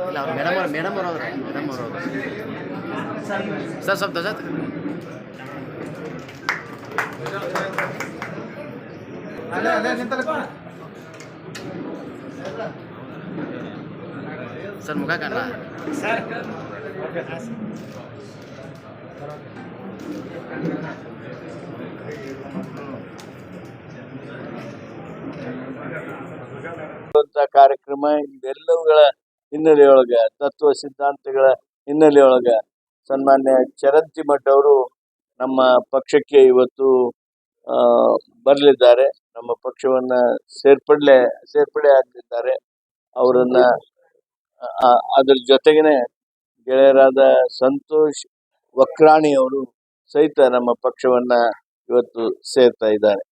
ಇಲ್ಲ ಅವ್ರು ಮೇಡಮ್ ಅವ್ರು ಮೇಡಮ್ ಅವ್ರು ಅವ್ರೆ. ಮೇಡಮ್ ಅವ್ರು ಅವ್ರು. ಸರ್ ಸ್ವಲ್ಪ ಧ್ವಜ ತಗೊಳ್ಳಿ. ಸರ್ ಮುಖ ಕಾಣ ಅಂತ ಕಾರ್ಯಕ್ರಮ ಇವೆಲ್ಲವುಗಳ ಹಿನ್ನೆಲೆಯೊಳಗ, ತತ್ವ ಸಿದ್ಧಾಂತಗಳ ಹಿನ್ನೆಲೆಯೊಳಗ ಸನ್ಮಾನ್ಯ ಚರಂತಿ ಮಠ ಅವರು ನಮ್ಮ ಪಕ್ಷಕ್ಕೆ ಇವತ್ತು ಬರಲಿದ್ದಾರೆ. ನಮ್ಮ ಪಕ್ಷವನ್ನ ಸೇರ್ಪಡಲೆ, ಸೇರ್ಪಡೆ ಆಗಲಿದ್ದಾರೆ ಅವರನ್ನ ಅದ್ರ ಜೊತೆಗೇನೆ ಗೆಳೆಯರಾದ ಸಂತೋಷ್ ವಕ್ರಾಣಿ ಅವರು ಸಹಿತ ನಮ್ಮ ಪಕ್ಷವನ್ನ ಇವತ್ತು ಸೇರ್ತಾ ಇದ್ದಾರೆ.